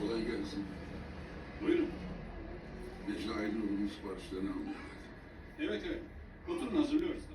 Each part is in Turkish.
Kolay gelsin. Buyurun. Necla Aydınur'un siparişlerini geldim. Evet evet. Oturun hazırlıyoruz da.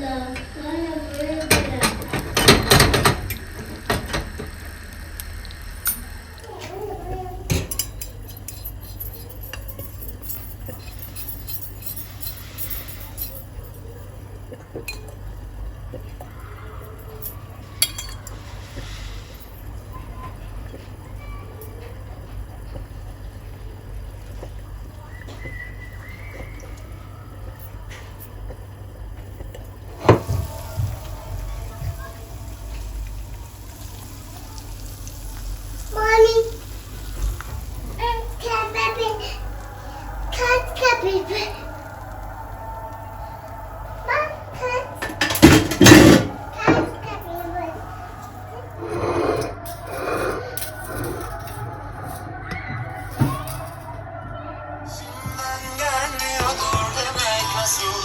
老，我也不认。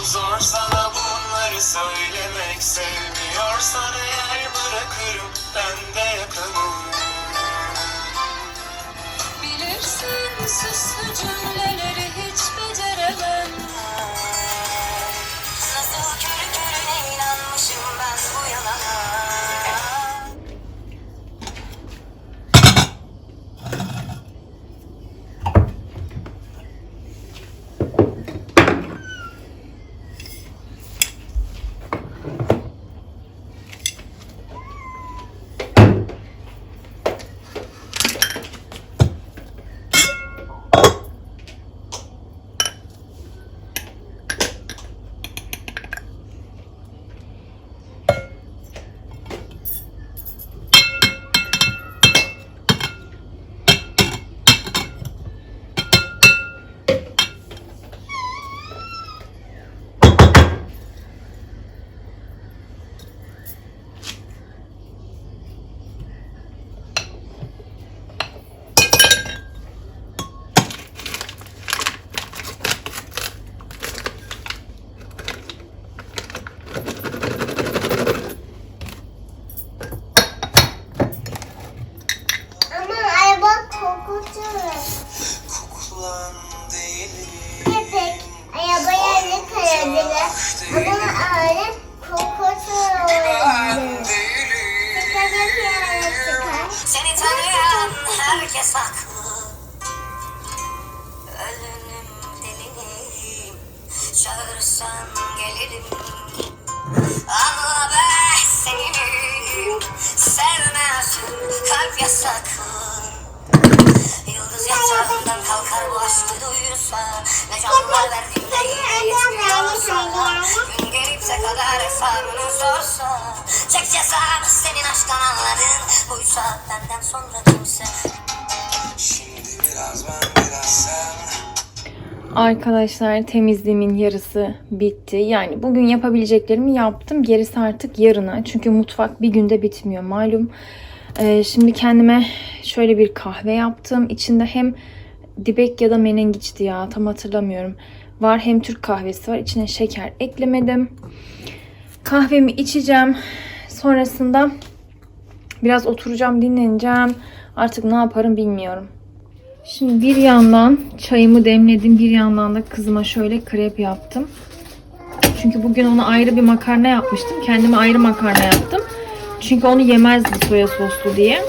Zor sana bunları söylemek Sevmiyorsan eğer bırakırım Ben de yakınım Bilirsin süslü cümleleri Çağırırsan gelirim. Anla be seni. Sevmezsin. Kalp yasaklı Yıldız yatağından kalkar bu aşkı duyursa. Ne canlar verdim ne yetmiyorsa Gün gelipse kadar hesabını sorsa. Çek cezanı senin aşktan anladın Buysa benden sonra Arkadaşlar temizliğimin yarısı bitti. Yani bugün yapabileceklerimi yaptım. Gerisi artık yarına. Çünkü mutfak bir günde bitmiyor malum. Ee, şimdi kendime şöyle bir kahve yaptım. İçinde hem dibek ya da menengiçti ya tam hatırlamıyorum. Var hem Türk kahvesi var. İçine şeker eklemedim. Kahvemi içeceğim. Sonrasında biraz oturacağım, dinleneceğim. Artık ne yaparım bilmiyorum. Şimdi bir yandan çayımı demledim, bir yandan da kızıma şöyle krep yaptım. Çünkü bugün ona ayrı bir makarna yapmıştım. Kendime ayrı makarna yaptım. Çünkü onu yemezdi soya soslu diye.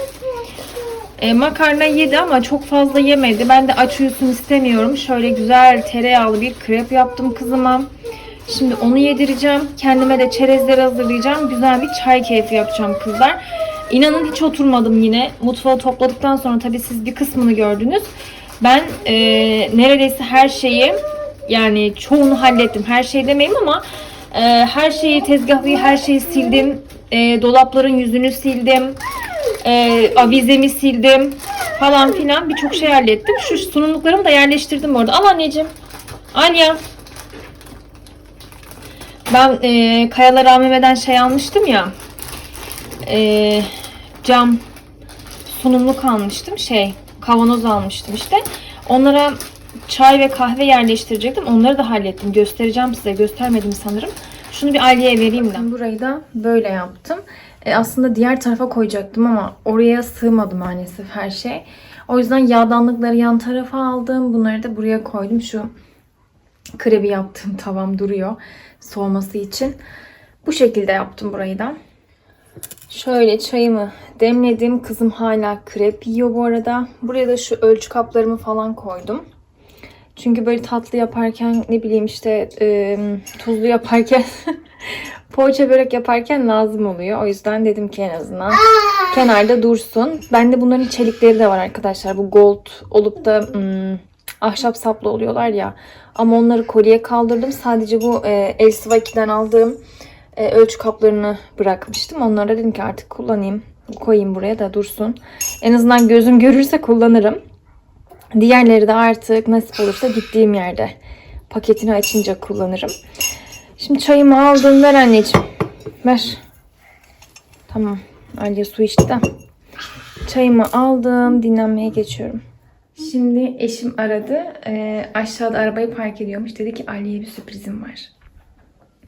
E, makarna yedi ama çok fazla yemedi. Ben de aç uyusun istemiyorum. Şöyle güzel tereyağlı bir krep yaptım kızıma. Şimdi onu yedireceğim. Kendime de çerezleri hazırlayacağım. Güzel bir çay keyfi yapacağım kızlar. İnanın hiç oturmadım yine. Mutfağı topladıktan sonra tabii siz bir kısmını gördünüz. Ben e, neredeyse her şeyi yani çoğunu hallettim. Her şey demeyeyim ama e, her şeyi tezgahı her şeyi sildim. E, dolapların yüzünü sildim. E, avizemi sildim falan filan birçok şey hallettim. Şu sunumluklarımı da yerleştirdim orada. Al anneciğim. Anya. Ben e, Kayalar AVM'den şey almıştım ya. E, cam sunumluk almıştım. Şey kavanoz almıştım işte. Onlara çay ve kahve yerleştirecektim. Onları da hallettim. Göstereceğim size. Göstermedim sanırım. Şunu bir Aliye'ye vereyim de. Burayı da böyle yaptım. E, aslında diğer tarafa koyacaktım ama oraya sığmadı maalesef her şey. O yüzden yağdanlıkları yan tarafa aldım. Bunları da buraya koydum. Şu krebi yaptığım tavam duruyor soğuması için. Bu şekilde yaptım burayı da. Şöyle çayımı demledim. Kızım hala krep yiyor bu arada. Buraya da şu ölçü kaplarımı falan koydum. Çünkü böyle tatlı yaparken ne bileyim işte e, tuzlu yaparken poğaça börek yaparken lazım oluyor. O yüzden dedim ki en azından kenarda dursun. Bende bunların çelikleri de var arkadaşlar. Bu gold olup da hmm, ahşap saplı oluyorlar ya. Ama onları kolye kaldırdım. Sadece bu e, Elsiva 2'den aldığım e, ölçü kaplarını bırakmıştım. Onları da dedim ki artık kullanayım. Koyayım buraya da dursun. En azından gözüm görürse kullanırım. Diğerleri de artık nasip olursa gittiğim yerde paketini açınca kullanırım. Şimdi çayımı aldım. Ver anneciğim. Ver. Tamam. Aliye su içti de. Çayımı aldım. Dinlenmeye geçiyorum. Şimdi eşim aradı. Ee, aşağıda arabayı park ediyormuş. Dedi ki Aliye'ye bir sürprizim var.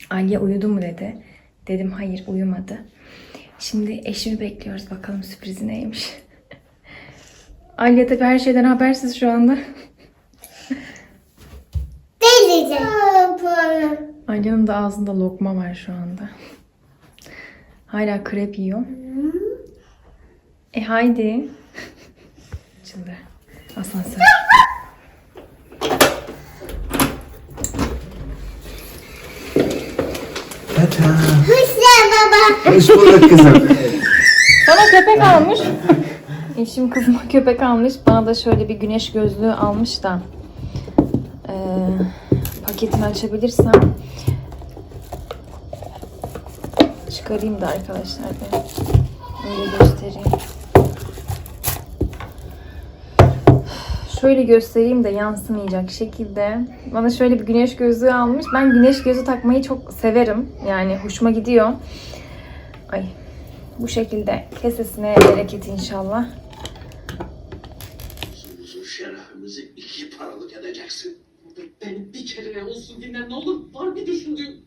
Alya uyudu mu dedi. Dedim hayır uyumadı. Şimdi eşimi bekliyoruz. Bakalım sürprizi neymiş. Alya tabii her şeyden habersiz şu anda. Teyzeciğim. Alya'nın da ağzında lokma var şu anda. Hala krep yiyor. E haydi. Açıldı. Asansör. Hüsnü baba. Hoş bulduk kızım. Bana köpek almış. Eşim kızıma köpek almış. Bana da şöyle bir güneş gözlüğü almış da. Ee, paketini açabilirsem çıkarayım da arkadaşlar ben. Öyle göstereyim. Şöyle göstereyim de yansımayacak şekilde. Bana şöyle bir güneş gözlüğü almış. Ben güneş gözü takmayı çok severim. Yani hoşuma gidiyor. Ay bu şekilde kesesine bereket inşallah. Bizim şerefimizi iki paralık edeceksin. Beni bir kere olsun dinle ne olur. Var bir düşündüğün.